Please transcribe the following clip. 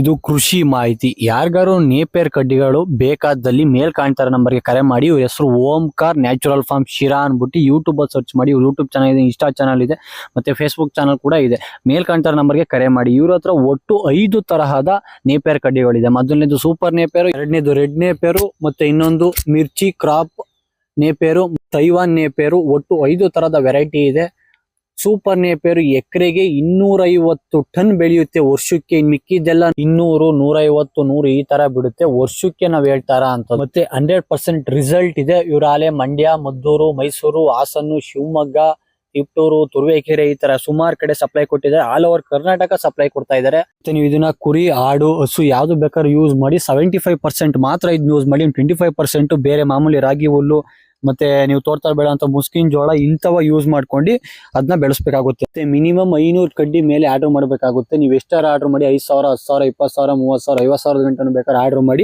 ಇದು ಕೃಷಿ ಮಾಹಿತಿ. ಯಾರಿಗಾರು ನೇಪೇರ್ ಕಡ್ಡಿಗಳು ಬೇಕಾದಲ್ಲಿ ಮೇಲ್ ಕಾಣ್ತಾರ ನಂಬರ್ಗೆ ಕರೆ ಮಾಡಿ. ಇವ್ರ ಹೆಸರು ಓಂಕಾರ್ ನ್ಯಾಚುರಲ್ ಫಾರ್ಮ್ ಶಿರಾ ಅನ್ಬಿಟ್ಟು ಯೂಟ್ಯೂಬ್ ಅಲ್ಲಿ ಸರ್ಚ್ ಮಾಡಿ. ಇವ್ರ ಯೂಟ್ಯೂಬ್ ಚಾನಲ್ ಇದೆ ಇನ್ಸ್ಟಾ ಚಾನಲ್ ಇದೆ, ಮತ್ತೆ ಫೇಸ್ಬುಕ್ ಚಾನಲ್ ಕೂಡ ಇದೆ. ಮೇಲ್ ಕಾಣ್ತಾರ ನಂಬರ್ಗೆ ಕರೆ ಮಾಡಿ. ಇವ್ರ ಹತ್ರ ಒಟ್ಟು ಐದು ತರಹದ ನೇಪೇರ್ ಕಡ್ಡಿಗಳಿದೆ. ಮೊದಲನೇದು ಸೂಪರ್ ನೇಪೇರು, ಎರಡನೇದು ರೆಡ್ ನೇಪೇರು, ಮತ್ತೆ ಇನ್ನೊಂದು ಮಿರ್ಚಿ ಕ್ರಾಪ್ ನೇಪೇರು ತೈವಾನ್ ನೇಪೇರು. ಒಟ್ಟು ಐದು ತರಹದ ವೆರೈಟಿ ಇದೆ. ಸೂಪರ್ ನೇಪೇರು ಎಕರೆಗೆ ಇನ್ನೂರೈವತ್ತು ಟನ್ ಬೆಳೆಯುತ್ತೆ. ವರ್ಷಕ್ಕೆ ಮಿಕ್ಕಿದೆಲ್ಲ ಇನ್ನೂರು, ನೂರೈವತ್ತು, ನೂರು ಈ ತರ ಬಿಡುತ್ತೆ. ವರ್ಷಕ್ಕೆ ನಾವ್ ಹೇಳ್ತಾರ ಅಂತ ಮತ್ತೆ ಹಂಡ್ರೆಡ್ ಪರ್ಸೆಂಟ್ ರಿಸಲ್ಟ್ ಇದೆ. ಇವರಾಲೆ ಮಂಡ್ಯ, ಮದ್ದೂರು, ಮೈಸೂರು ಹಾಸನ್ನು ಶಿವಮೊಗ್ಗ, ತಿಪ್ಟೂರು, ತುರುವೇಕೆರೆ ಈ ತರ ಸುಮಾರು ಕಡೆ ಸಪ್ಲೈ ಕೊಟ್ಟಿದ್ದಾರೆ. ಆಲ್ ಓವರ್ ಕರ್ನಾಟಕ ಸಪ್ಲೈ ಕೊಡ್ತಾ ಇದ್ದಾರೆ. ಮತ್ತೆ ನೀವು ಇದನ್ನ ಕುರಿ, ಆಡು, ಹಸು ಯಾವ್ದು ಬೇಕಾದ್ರೂ ಯೂಸ್ ಮಾಡಿ ಸೆವೆಂಟಿ ಫೈವ್ ಪರ್ಸೆಂಟ್ ಮಾತ್ರ ಇದನ್ನ ಯೂಸ್ ಮಾಡಿ ಟ್ವೆಂಟಿ ಫೈವ್ ಪರ್ಸೆಂಟ್ ಬೇರೆ ಮಾಮೂಲಿ ರಾಗಿ ಹುಲ್ಲು ಮತ್ತೆ ನೀವು ತೋರ್ತಾ ಬೇಡ ಅಂತ ಮುಸ್ಕಿನ್ ಜೋಳ ಇಂಥವ ಯೂಸ್ ಮಾಡ್ಕೊಂಡು ಅದನ್ನ ಬೆಳೆಸಬೇಕಾಗುತ್ತೆ. ಮತ್ತೆ ಮಿನಿಮಮ್ ಐನೂರು ಕಡ್ಡಿ ಮೇಲೆ ಆರ್ಡರ್ ಮಾಡಬೇಕಾಗುತ್ತೆ. ನೀವು ಎಷ್ಟಾರ ಆರ್ಡರ್ ಮಾಡಿ ಐದು ಸಾವಿರ, ಹತ್ತು ಸಾವಿರ ಇಪ್ಪತ್ತು ಸಾವಿರ, ಮೂವತ್ತು ಸಾವಿರ, ಐವತ್ತು ಸಾವಿರದ ಗಂಟೆ ಬೇಕಾದ್ರೆ ಆರ್ಡರ್ ಮಾಡಿ